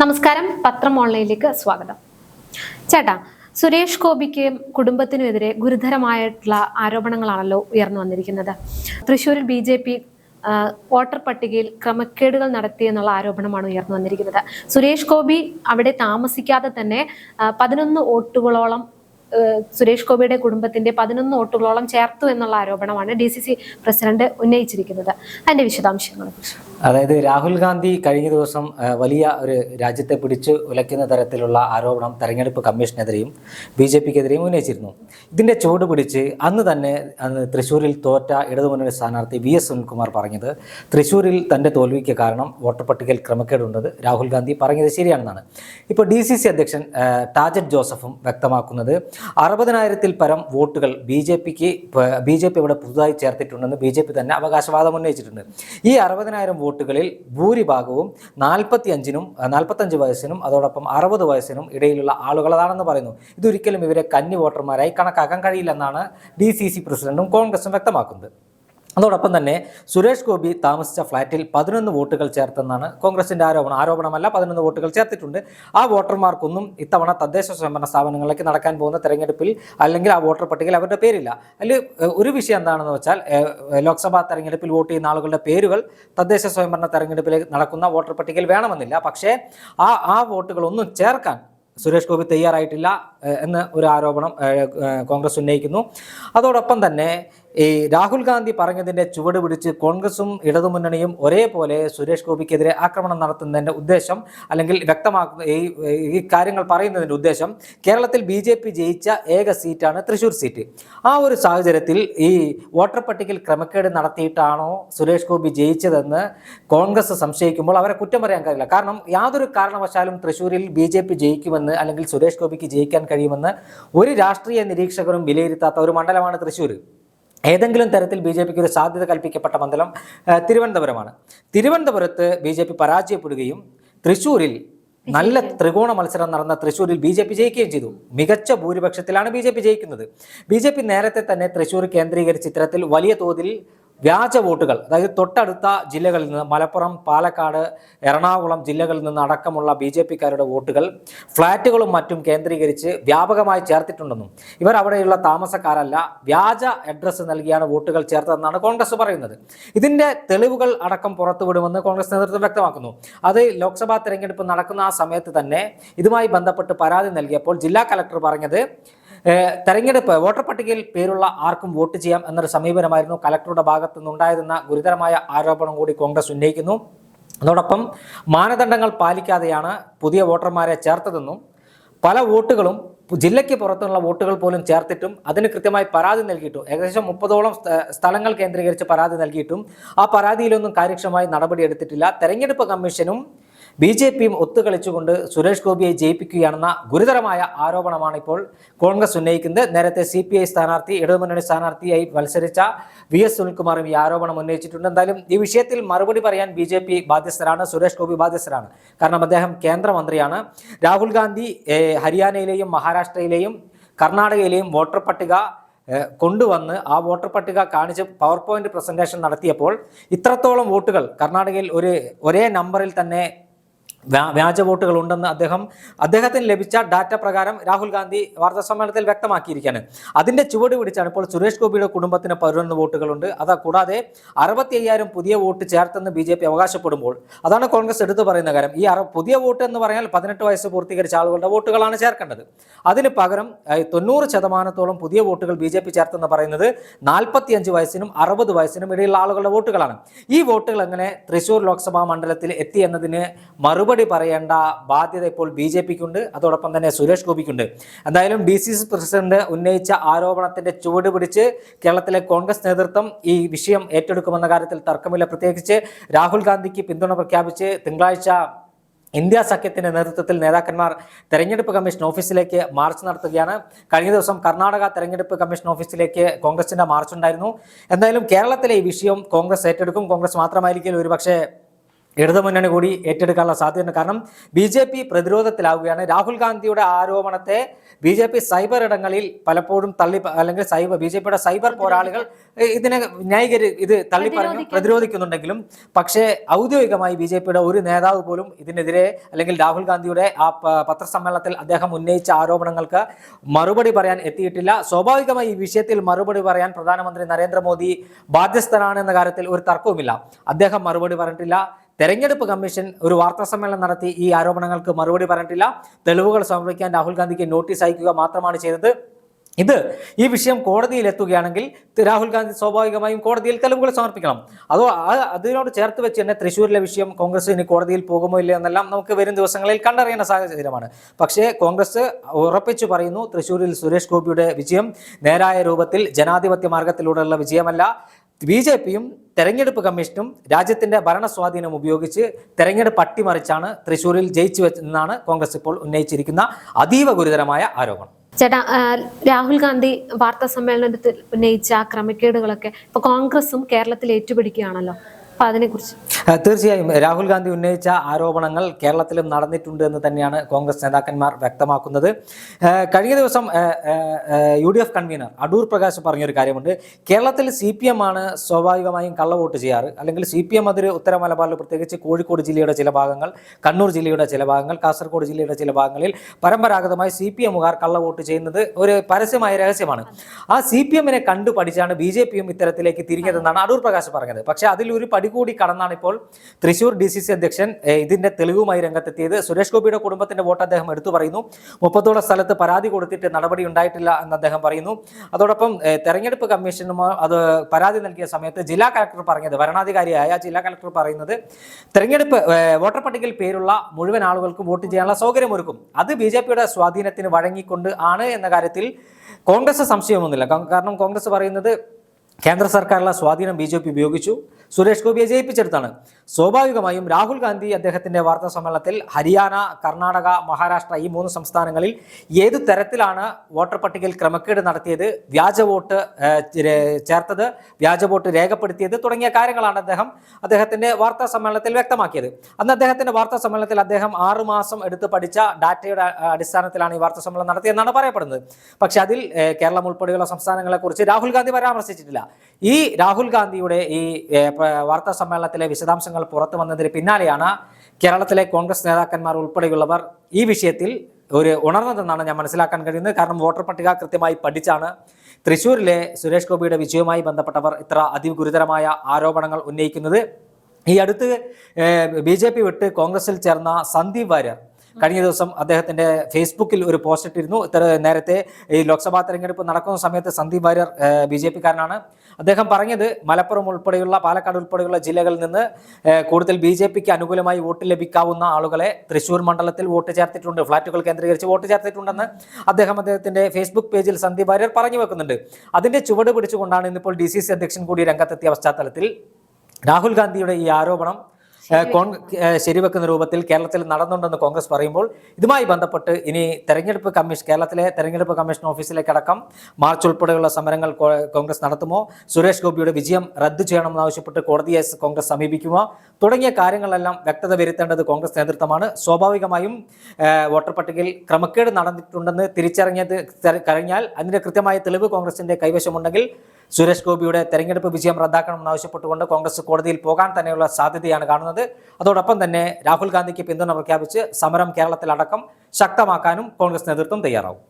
നമസ്കാരം. പത്രം ഓൺലൈനിലേക്ക് സ്വാഗതം. ചേട്ടാ സുരേഷ് ഗോപിക്ക് കുടുംബത്തിനുമെതിരെ ഗുരുതരമായിട്ടുള്ള ആരോപണങ്ങളാണല്ലോ ഉയർന്നു വന്നിരിക്കുന്നത്. തൃശ്ശൂരിൽ ബി ജെ പി വോട്ടർ പട്ടികയിൽ ക്രമക്കേടുകൾ നടത്തി എന്നുള്ള ആരോപണമാണ് ഉയർന്നു വന്നിരിക്കുന്നത്. സുരേഷ് ഗോപി അവിടെ താമസിക്കാതെ തന്നെ പതിനൊന്ന് വോട്ടുകളോളം സുരേഷ് ഗോപിയുടെ കുടുംബത്തിന്റെ പതിനൊന്ന് വോട്ടുകളോളം ചേർത്തു എന്നുള്ള ആരോപണമാണ് ഡി സി സി പ്രസിഡന്റ് ഉന്നയിച്ചിരിക്കുന്നത്. അതിന്റെ വിശദാംശങ്ങളെ കുറിച്ച് അതായത് രാഹുൽ ഗാന്ധി കഴിഞ്ഞ ദിവസം വലിയ ഒരു രാജ്യത്തെ പിടിച്ച് ഉലയ്ക്കുന്ന തരത്തിലുള്ള ആരോപണം തെരഞ്ഞെടുപ്പ് കമ്മീഷനെതിരെയും ബി ജെ പിക്കെതിരെയും ഉന്നയിച്ചിരുന്നു. ഇതിന്റെ ചുവട് പിടിച്ച് അന്ന് തന്നെ അന്ന് തൃശ്ശൂരിൽ തോറ്റ ഇടതുമുന്നണി സ്ഥാനാർത്ഥി വി എസ് സുനിൽകുമാർ പറഞ്ഞത് തൃശ്ശൂരിൽ തന്റെ തോൽവിക്ക് കാരണം വോട്ടർ പട്ടികയിൽ ക്രമക്കേടുണ്ടെന്ന് രാഹുൽ ഗാന്ധി പറഞ്ഞത് ശരിയാണെന്നാണ്. ഇപ്പോൾ ഡി സി സി അധ്യക്ഷൻ ടാജറ്റ് ജോസഫും വ്യക്തമാക്കുന്നത് അറുപതിനായിരത്തിൽ പരം വോട്ടുകൾ ബി ജെ പിക്ക് ബി ജെ പി ഇവിടെ പുതുതായി ചേർത്തിട്ടുണ്ടെന്ന് ബി ജെ പി തന്നെ അവകാശവാദം ഉന്നയിച്ചിട്ടുണ്ട്. ഈ അറുപതിനായിരം വോട്ടുകളിൽ ഭൂരിഭാഗവും നാൽപ്പത്തി അഞ്ചിനും നാൽപ്പത്തഞ്ച് വയസ്സിനും അതോടൊപ്പം അറുപത് വയസ്സിനും ഇടയിലുള്ള ആളുകളാണെന്ന് പറയുന്നു. ഇതൊരിക്കലും ഇവരെ കന്നി വോട്ടർമാരായി കണക്കാക്കാൻ കഴിയില്ലെന്നാണ് ഡി സി സി പ്രസിഡന്റും കോൺഗ്രസും വ്യക്തമാക്കുന്നത്. അതോടൊപ്പം തന്നെ സുരേഷ് ഗോപി താമസിച്ച ഫ്ളാറ്റിൽ പതിനൊന്ന് വോട്ടുകൾ ചേർത്തെന്നാണ് കോൺഗ്രസിന്റെ ആരോപണം. ആരോപണമല്ല പതിനൊന്ന് വോട്ടുകൾ ചേർത്തിട്ടുണ്ട്. ആ വോട്ടർമാർക്കൊന്നും ഇത്തവണ തദ്ദേശ സ്വയംഭരണ സ്ഥാപനങ്ങളിലേക്ക് നടക്കാൻ പോകുന്ന തെരഞ്ഞെടുപ്പിൽ അല്ലെങ്കിൽ ആ വോട്ടർ പട്ടികയിൽ അവരുടെ പേരില്ല. അതിൽ ഒരു വിഷയം എന്താണെന്ന് വെച്ചാൽ ലോക്സഭാ തെരഞ്ഞെടുപ്പിൽ വോട്ട് ചെയ്യുന്ന ആളുകളുടെ പേരുകൾ തദ്ദേശ സ്വയംഭരണ തെരഞ്ഞെടുപ്പിലേക്ക് നടക്കുന്ന വോട്ടർ പട്ടികയിൽ വേണമെന്നില്ല. പക്ഷേ ആ ആ വോട്ടുകളൊന്നും ചേർക്കാൻ സുരേഷ് ഗോപി തയ്യാറായിട്ടില്ല എന്ന് ഒരു ആരോപണം കോൺഗ്രസ് ഉന്നയിക്കുന്നു. അതോടൊപ്പം തന്നെ ഈ രാഹുൽ ഗാന്ധി പറഞ്ഞതിന്റെ ചുവട് പിടിച്ച് കോൺഗ്രസും ഇടതുമുന്നണിയും ഒരേപോലെ സുരേഷ് ഗോപിക്കെതിരെ ആക്രമണം നടത്തുന്നതിന്റെ ഉദ്ദേശം അല്ലെങ്കിൽ വ്യക്തമാക്കുന്ന ഈ ഈ കാര്യങ്ങൾ പറയുന്നതിന്റെ ഉദ്ദേശം കേരളത്തിൽ ബി ജെ പി ജയിച്ച ഏക സീറ്റാണ് തൃശൂർ സീറ്റ്. ആ ഒരു സാഹചര്യത്തിൽ ഈ വോട്ടർ പട്ടികയിൽ ക്രമക്കേട് നടത്തിയിട്ടാണോ സുരേഷ് ഗോപി ജയിച്ചതെന്ന് കോൺഗ്രസ് സംശയിക്കുമ്പോൾ അവരെ കുറ്റം പറയാൻ കഴിയില്ല. കാരണം യാതൊരു കാരണവശാലും തൃശൂരിൽ ബി ജെ പി ജയിക്കുമെന്ന് അല്ലെങ്കിൽ സുരേഷ് ഗോപിക്ക് ജയിക്കാൻ കഴിയുമെന്ന് ഒരു രാഷ്ട്രീയ നിരീക്ഷകരും വിലയിരുത്താത്ത ഒരു മണ്ഡലമാണ് തൃശ്ശൂർ ഏതെങ്കിലും തരത്തിൽ ബി ജെ പിക്ക് ഒരു സാധ്യത കൽപ്പിക്കപ്പെട്ട മണ്ഡലം തിരുവനന്തപുരമാണ്. തിരുവനന്തപുരത്ത് ബി ജെ പി പരാജയപ്പെടുകയും തൃശ്ശൂരിൽ നല്ല ത്രികോണ മത്സരം നടന്ന തൃശ്ശൂരിൽ ബി ജെ പി ജയിക്കുകയും ചെയ്തു. മികച്ച ഭൂരിപക്ഷത്തിലാണ് ബി ജെ പി ജയിക്കുന്നത്. ബി ജെ പി നേരത്തെ തന്നെ തൃശ്ശൂർ കേന്ദ്രീകരിച്ച് ഇത്തരത്തിൽ വലിയ തോതിൽ വ്യാജ വോട്ടുകൾ അതായത് തൊട്ടടുത്ത ജില്ലകളിൽ നിന്ന് മലപ്പുറം പാലക്കാട് എറണാകുളം ജില്ലകളിൽ നിന്ന് അടക്കമുള്ള ബി ജെ പിക്കാരുടെ വോട്ടുകൾ ഫ്ളാറ്റുകളും മറ്റും കേന്ദ്രീകരിച്ച് വ്യാപകമായി ചേർത്തിട്ടുണ്ടെന്നും ഇവർ അവിടെയുള്ള താമസക്കാരല്ല വ്യാജ അഡ്രസ്സ് നൽകിയാണ് വോട്ടുകൾ ചേർത്തതെന്നാണ് കോൺഗ്രസ് പറയുന്നത്. ഇതിന്റെ തെളിവുകൾ അടക്കം പുറത്തുവിടുമെന്ന് കോൺഗ്രസ് നേതൃത്വം വ്യക്തമാക്കുന്നു. അത് ലോക്സഭാ തെരഞ്ഞെടുപ്പ് നടക്കുന്ന ആ സമയത്ത് തന്നെ ഇതുമായി ബന്ധപ്പെട്ട് പരാതി നൽകിയപ്പോൾ ജില്ലാ കലക്ടർ പറഞ്ഞത് തെരഞ്ഞെടുപ്പ് വോട്ടർ പട്ടികയിൽ പേരുള്ള ആർക്കും വോട്ട് ചെയ്യാം എന്നൊരു സമീപനമായിരുന്നു കലക്ടറുടെ ഭാഗത്തു നിന്നുണ്ടായതെന്ന ഗുരുതരമായ ആരോപണം കൂടി കോൺഗ്രസ് ഉന്നയിക്കുന്നു. അതോടൊപ്പം മാനദണ്ഡങ്ങൾ പാലിക്കാതെയാണ് പുതിയ വോട്ടർമാരെ ചേർത്തതെന്നും പല വോട്ടുകളും ജില്ലയ്ക്ക് പുറത്തുള്ള വോട്ടുകൾ പോലും ചേർത്തിട്ടും അതിന് കൃത്യമായി പരാതി നൽകിയിട്ടും ഏകദേശം മുപ്പതോളം സ്ഥ- സ്ഥലങ്ങൾ കേന്ദ്രീകരിച്ച് പരാതി നൽകിയിട്ടും ആ പരാതിയിലൊന്നും കാര്യക്ഷമമായി നടപടിയെടുത്തിട്ടില്ല. തെരഞ്ഞെടുപ്പ് കമ്മീഷനും ബി ജെ പിയും ഒത്തുകളിച്ചുകൊണ്ട് സുരേഷ് ഗോപിയെ ജയിപ്പിക്കുകയാണെന്ന ഗുരുതരമായ ആരോപണമാണ് ഇപ്പോൾ കോൺഗ്രസ് ഉന്നയിക്കുന്നത്. നേരത്തെ സി പി ഐ സ്ഥാനാർത്ഥി ഇടതുമുന്നണി സ്ഥാനാർത്ഥിയായി മത്സരിച്ച വി എസ് സുനിൽകുമാറും ഈ ആരോപണം ഉന്നയിച്ചിട്ടുണ്ട്. എന്തായാലും ഈ വിഷയത്തിൽ മറുപടി പറയാൻ ബി ജെ പി ബാധ്യസ്ഥരാണ് സുരേഷ് ഗോപി ബാധ്യസ്ഥരാണ്. കാരണം അദ്ദേഹം കേന്ദ്രമന്ത്രിയാണ്. രാഹുൽ ഗാന്ധി ഹരിയാനയിലെയും മഹാരാഷ്ട്രയിലെയും കർണാടകയിലെയും വോട്ടർ പട്ടിക കൊണ്ടുവന്ന് ആ വോട്ടർ പട്ടിക കാണിച്ച് പവർ പോയിന്റ് പ്രസന്റേഷൻ നടത്തിയപ്പോൾ ഇത്രത്തോളം വോട്ടുകൾ കർണാടകയിൽ ഒരു ഒരേ നമ്പറിൽ തന്നെ വ്യാജ വോട്ടുകൾ ഉണ്ടെന്ന് അദ്ദേഹം അദ്ദേഹത്തിന് ലഭിച്ച ഡാറ്റ പ്രകാരം രാഹുൽ ഗാന്ധി വാർത്താ സമ്മേളനത്തിൽ വ്യക്തമാക്കിയിരിക്കുകയാണ്. അതിന്റെ ചുവട് പിടിച്ചാണ് ഇപ്പോൾ സുരേഷ് ഗോപിയുടെ കുടുംബത്തിന് പതിനൊന്ന് വോട്ടുകളുണ്ട്. അത് കൂടാതെ അറുപത്തി അയ്യായിരം പുതിയ വോട്ട് ചേർത്തെന്ന് ബി ജെ പി അവകാശപ്പെടുമ്പോൾ അതാണ് കോൺഗ്രസ് എടുത്തു പറയുന്ന കാര്യം. ഈ പുതിയ വോട്ട് എന്ന് പറഞ്ഞാൽ പതിനെട്ട് വയസ്സ് പൂർത്തീകരിച്ച ആളുകളുടെ വോട്ടുകളാണ് ചേർക്കേണ്ടത്. അതിന് പകരം തൊണ്ണൂറ് ശതമാനത്തോളം പുതിയ വോട്ടുകൾ ബി ജെ പി ചേർത്തെന്ന് പറയുന്നത് നാൽപ്പത്തിയഞ്ച് വയസ്സിനും അറുപത് വയസ്സിനും ഇടയിലുള്ള ആളുകളുടെ വോട്ടുകളാണ്. ഈ വോട്ടുകൾ എങ്ങനെ തൃശൂർ ലോക്സഭാ മണ്ഡലത്തിൽ എത്തി എന്നതിന് മറുപടി പറയേണ്ട ബാധ്യത ഇപ്പോൾ ബി ജെ പിക്കുണ്ട്. അതോടൊപ്പം തന്നെ സുരേഷ് ഗോപിക്കുണ്ട്. എന്തായാലും ഡി സി സി പ്രസിഡന്റ് ഉന്നയിച്ച ആരോപണത്തിന്റെ ചുവട് പിടിച്ച് കേരളത്തിലെ കോൺഗ്രസ് നേതൃത്വം ഈ വിഷയം ഏറ്റെടുക്കുമെന്ന കാര്യത്തിൽ തർക്കമില്ല. പ്രത്യേകിച്ച് രാഹുൽ ഗാന്ധിക്ക് പിന്തുണ പ്രഖ്യാപിച്ച് തിങ്കളാഴ്ച ഇന്ത്യ സഖ്യത്തിന്റെ നേതൃത്വത്തിൽ നേതാക്കന്മാർ തെരഞ്ഞെടുപ്പ് കമ്മീഷൻ ഓഫീസിലേക്ക് മാർച്ച് നടത്തുകയാണ്. കഴിഞ്ഞ ദിവസം കർണാടക തെരഞ്ഞെടുപ്പ് കമ്മീഷൻ ഓഫീസിലേക്ക് കോൺഗ്രസിന്റെ മാർച്ച് ഉണ്ടായിരുന്നു എന്തായാലും കേരളത്തിലെ ഈ വിഷയം കോൺഗ്രസ് ഏറ്റെടുക്കും. കോൺഗ്രസ് മാത്രമായിരിക്കും ഒരുപക്ഷെ ഇടതുമുന്നണി കൂടി ഏറ്റെടുക്കാനുള്ള സാധ്യതയുണ്ട്. കാരണം ബി ജെ പി പ്രതിരോധത്തിലാവുകയാണ്. രാഹുൽ ഗാന്ധിയുടെ ആരോപണത്തെ ബി ജെ പി സൈബർ ഇടങ്ങളിൽ പലപ്പോഴും തള്ളി അല്ലെങ്കിൽ സൈബർ ബി ജെ പിയുടെ സൈബർ പോരാളികൾ ഇതിനെ ന്യായീകരി ഇത് തള്ളി പറഞ്ഞു പ്രതിരോധിക്കുന്നുണ്ടെങ്കിലും പക്ഷേ ഔദ്യോഗികമായി ബി ജെ പിയുടെ ഒരു നേതാവ് പോലും ഇതിനെതിരെ അല്ലെങ്കിൽ രാഹുൽ ഗാന്ധിയുടെ ആ പത്രസമ്മേളനത്തിൽ അദ്ദേഹം ഉന്നയിച്ച ആരോപണങ്ങൾക്ക് മറുപടി പറയാൻ എത്തിയിട്ടില്ല. സ്വാഭാവികമായി ഈ വിഷയത്തിൽ മറുപടി പറയാൻ പ്രധാനമന്ത്രി നരേന്ദ്രമോദി ബാധ്യസ്ഥനാണ് എന്ന കാര്യത്തിൽ ഒരു തർക്കവുമില്ല. അദ്ദേഹം മറുപടി പറഞ്ഞിട്ടില്ല. തെരഞ്ഞെടുപ്പ് കമ്മീഷൻ ഒരു വാർത്താ സമ്മേളനം നടത്തി ഈ ആരോപണങ്ങൾക്ക് മറുപടി പറഞ്ഞിട്ടില്ല. തെളിവുകൾ സമർപ്പിക്കാൻ രാഹുൽ ഗാന്ധിക്ക് നോട്ടീസ് അയക്കുക മാത്രമാണ് ചെയ്തത്. ഇത് ഈ വിഷയം കോടതിയിൽ എത്തുകയാണെങ്കിൽ രാഹുൽ ഗാന്ധി സ്വാഭാവികമായും കോടതിയിൽ തെളിവുകൾ സമർപ്പിക്കണം. അതോ അതിനോട് ചേർത്ത് വെച്ച് തന്നെ തൃശ്ശൂരിലെ വിഷയം കോൺഗ്രസ് ഇനി കോടതിയിൽ പോകുമോ ഇല്ല എന്നെല്ലാം നമുക്ക് വരും ദിവസങ്ങളിൽ കണ്ടറിയേണ്ട സാഹചര്യമാണ്. പക്ഷേ കോൺഗ്രസ് ഉറപ്പിച്ചു പറയുന്നു തൃശ്ശൂരിൽ സുരേഷ് ഗോപിയുടെ വിജയം നേരായ രൂപത്തിൽ ജനാധിപത്യ മാർഗത്തിലൂടെയുള്ള വിജയമല്ല. ബി ജെ പിയും തെരഞ്ഞെടുപ്പ് കമ്മീഷനും രാജ്യത്തിന്റെ ഭരണസ്വാധീനം ഉപയോഗിച്ച് തെരഞ്ഞെടുപ്പ് അട്ടിമറിച്ചാണ് തൃശ്ശൂരിൽ ജയിച്ചു വെച്ചെന്നാണ് കോൺഗ്രസ് ഇപ്പോൾ ഉന്നയിച്ചിരിക്കുന്ന അതീവ ഗുരുതരമായ ആരോപണം. ചേട്ടാ രാഹുൽ ഗാന്ധി വാർത്താ സമ്മേളനത്തിൽ ഉന്നയിച്ച ക്രമക്കേടുകളൊക്കെ ഇപ്പൊ കോൺഗ്രസും കേരളത്തിൽ ഏറ്റുപിടിക്കുകയാണല്ലോ. അപ്പൊ അതിനെക്കുറിച്ച്. തീർച്ചയായും രാഹുൽ ഗാന്ധി ഉന്നയിച്ച ആരോപണങ്ങൾ കേരളത്തിലും നടന്നിട്ടുണ്ട് എന്ന് തന്നെയാണ് കോൺഗ്രസ് നേതാക്കന്മാർ വ്യക്തമാക്കുന്നത്. കഴിഞ്ഞ ദിവസം U D F convener Adoor Prakash പറഞ്ഞൊരു കാര്യമുണ്ട്. കേരളത്തിൽ സി പി എം ആണ് സ്വാഭാവികമായും കള്ളവോട്ട് ചെയ്യാറ്. അല്ലെങ്കിൽ സി പി എം അതിൽ ഉത്തര മലബാറിൽ പ്രത്യേകിച്ച് കോഴിക്കോട് ജില്ലയുടെ ചില ഭാഗങ്ങൾ കണ്ണൂർ ജില്ലയുടെ ചില ഭാഗങ്ങൾ കാസർഗോഡ് ജില്ലയുടെ ചില ഭാഗങ്ങളിൽ പരമ്പരാഗതമായി സി പി എമ്മുകാർ കള്ളവോട്ട് ചെയ്യുന്നത് ഒരു പരസ്യമായ രഹസ്യമാണ്. ആ സി പി എമ്മിനെ കണ്ടു പഠിച്ചാണ് ബി ജെ പിയും ഇത്തരത്തിലേക്ക് തിരിഞ്ഞതെന്നാണ് അടൂർ പ്രകാശ് പറഞ്ഞത്. പക്ഷേ അതിൽ ഒരു പടി കൂടി കടന്നാണ് ഇപ്പോൾ തൃശൂർ ഡി സി സി അധ്യക്ഷൻ ഇതിന്റെ തെളിവുമായി രംഗത്തെത്തിയത്. സുരേഷ് ഗോപിയുടെ കുടുംബത്തിന്റെ വോട്ട് അദ്ദേഹം എടുത്തു പറയുന്നു. മുപ്പത്തോളം സ്ഥലത്ത് പരാതി കൊടുത്തിട്ട് നടപടി ഉണ്ടായിട്ടില്ല എന്ന് അദ്ദേഹം പറയുന്നു. അതോടൊപ്പം തെരഞ്ഞെടുപ്പ് കമ്മീഷനും അത് പരാതി നൽകിയ സമയത്ത് ജില്ലാ കളക്ടർ പറഞ്ഞത് വരണാധികാരിയായ ജില്ലാ കളക്ടർ പറയുന്നത് തെരഞ്ഞെടുപ്പ് വോട്ടർ പട്ടികയിൽ പേരുള്ള മുഴുവൻ ആളുകൾക്കും വോട്ട് ചെയ്യാനുള്ള സൗകര്യമൊരുക്കും. അത് ബി ജെ പിയുടെ സ്വാധീനത്തിന് വഴങ്ങിക്കൊണ്ട് ആണ് എന്ന കാര്യത്തിൽ കോൺഗ്രസ് സംശയമൊന്നുമില്ല. കാരണം കോൺഗ്രസ് പറയുന്നത് കേന്ദ്ര സർക്കാരിലെ സ്വാധീനം ബി ജെ പി ഉപയോഗിച്ചു. സുരേഷ് ഗോപിയെ ജയിപ്പിച്ചെടുത്താണ്. സ്വാഭാവികമായും രാഹുൽ ഗാന്ധി അദ്ദേഹത്തിന്റെ വാർത്താ സമ്മേളനത്തിൽ ഹരിയാന കർണാടക മഹാരാഷ്ട്ര ഈ മൂന്ന് സംസ്ഥാനങ്ങളിൽ ഏത് തരത്തിലാണ് വോട്ടർ പട്ടികയിൽ ക്രമക്കേട് നടത്തിയത് വ്യാജ വോട്ട് ചേർത്തത് വ്യാജ വോട്ട് രേഖപ്പെടുത്തിയത് തുടങ്ങിയ കാര്യങ്ങളാണ് അദ്ദേഹം അദ്ദേഹത്തിന്റെ വാർത്താ സമ്മേളനത്തിൽ വ്യക്തമാക്കിയത്. അന്ന് അദ്ദേഹത്തിന്റെ വാർത്താ സമ്മേളനത്തിൽ അദ്ദേഹം ആറുമാസം എടുത്ത് പഠിച്ച ഡാറ്റയുടെ അടിസ്ഥാനത്തിലാണ് ഈ വാർത്താ സമ്മേളനം നടത്തിയെന്നാണ് പറയപ്പെടുന്നത്. പക്ഷെ അതിൽ കേരളം ഉൾപ്പെടെയുള്ള സംസ്ഥാനങ്ങളെക്കുറിച്ച് രാഹുൽ ഗാന്ധി പരാമർശിച്ചിട്ടില്ല. ഈ രാഹുൽ ഗാന്ധിയുടെ ഈ വാർത്താ സമ്മേളനത്തിലെ വിശദാംശങ്ങൾ പുറത്തു വന്നതിന് പിന്നാലെയാണ് കേരളത്തിലെ കോൺഗ്രസ് നേതാക്കന്മാർ ഉൾപ്പെടെയുള്ളവർ ഈ വിഷയത്തിൽ ഒരു ഉണർന്നതെന്നാണ് ഞാൻ മനസ്സിലാക്കാൻ കഴിയുന്നത്. കാരണം വോട്ടർ പട്ടിക കൃത്യമായി പഠിച്ചാണ് തൃശ്ശൂരിലെ സുരേഷ് ഗോപിയുടെ വിജയവുമായി ബന്ധപ്പെട്ടവർ ഇത്ര അതിഗുരുതരമായ ആരോപണങ്ങൾ ഉന്നയിക്കുന്നത്. ഈ അടുത്ത് ബി ജെ പി വിട്ട് കോൺഗ്രസിൽ ചേർന്ന സന്ദീപ് വാര്യർ കഴിഞ്ഞ ദിവസം അദ്ദേഹത്തിന്റെ ഫേസ്ബുക്കിൽ ഒരു പോസ്റ്റ് ഇട്ടിരുന്നു. ഇത്ര നേരത്തെ ഈ ലോക്സഭാ തെരഞ്ഞെടുപ്പ് നടക്കുന്ന സമയത്ത് സന്ദീപ് വാര്യർ ബി ജെ പിക്കാരനാണ്. അദ്ദേഹം പറഞ്ഞത് മലപ്പുറം ഉൾപ്പെടെയുള്ള പാലക്കാട് ഉൾപ്പെടെയുള്ള ജില്ലകളിൽ നിന്ന് കൂടുതൽ ബി ജെ പിക്ക് അനുകൂലമായി വോട്ട് ലഭിക്കാവുന്ന ആളുകളെ തൃശൂർ മണ്ഡലത്തിൽ വോട്ട് ചേർത്തിട്ടുണ്ട്. ഫ്ളാറ്റുകൾ കേന്ദ്രീകരിച്ച് വോട്ട് ചേർത്തിട്ടുണ്ടെന്ന് അദ്ദേഹം അദ്ദേഹത്തിന്റെ ഫേസ്ബുക്ക് പേജിൽ സന്ദീപ് വാര്യർ പറഞ്ഞു വെക്കുന്നുണ്ട്. അതിന്റെ ചുവട് പിടിച്ചുകൊണ്ടാണ് ഇന്നിപ്പോൾ ഡി സി സി അധ്യക്ഷൻ കൂടി രംഗത്തെത്തിയ പശ്ചാത്തലത്തിൽ രാഹുൽ ഗാന്ധിയുടെ ഈ ആരോപണം ശരിവെക്കുന്ന രൂപത്തിൽ കേരളത്തിൽ നടന്നുണ്ടെന്ന് കോൺഗ്രസ് പറയുമ്പോൾ ഇതുമായി ബന്ധപ്പെട്ട് ഇനി തെരഞ്ഞെടുപ്പ് കമ്മീഷൻ കേരളത്തിലെ തെരഞ്ഞെടുപ്പ് കമ്മീഷൻ ഓഫീസിലേക്കടക്കം മാർച്ച് ഉൾപ്പെടെയുള്ള സമരങ്ങൾ കോൺഗ്രസ് നടത്തുമോ? സുരേഷ് ഗോപിയുടെ വിജയം റദ്ദു ചെയ്യണമെന്നാവശ്യപ്പെട്ട് കോടതിയെ കോൺഗ്രസ് സമീപിക്കുമോ? തുടങ്ങിയ കാര്യങ്ങളെല്ലാം വ്യക്തത വരുത്തേണ്ടത് കോൺഗ്രസ് നേതൃത്വമാണ്. സ്വാഭാവികമായും വോട്ടർ പട്ടികയിൽ ക്രമക്കേട് നടന്നിട്ടുണ്ടെന്ന് തിരിച്ചറിഞ്ഞത് കഴിഞ്ഞാൽ അതിന്റെ കൃത്യമായ തെളിവ് കോൺഗ്രസിന്റെ കൈവശമുണ്ടെങ്കിൽ സുരേഷ് ഗോപിയുടെ തെരഞ്ഞെടുപ്പ് വിജയം റദ്ദാക്കണമെന്നാവശ്യപ്പെട്ടുകൊണ്ട് കോൺഗ്രസ് കോടതിയിൽ പോകാൻ തന്നെയുള്ള സാധ്യതയാണ് കാണുന്നത്. അതോടൊപ്പം തന്നെ രാഹുൽ ഗാന്ധിക്ക് പിന്തുണ പ്രഖ്യാപിച്ച് സമരം കേരളത്തിലടക്കം ശക്തമാക്കാനും കോൺഗ്രസ് നേതൃത്വം തയ്യാറാവും.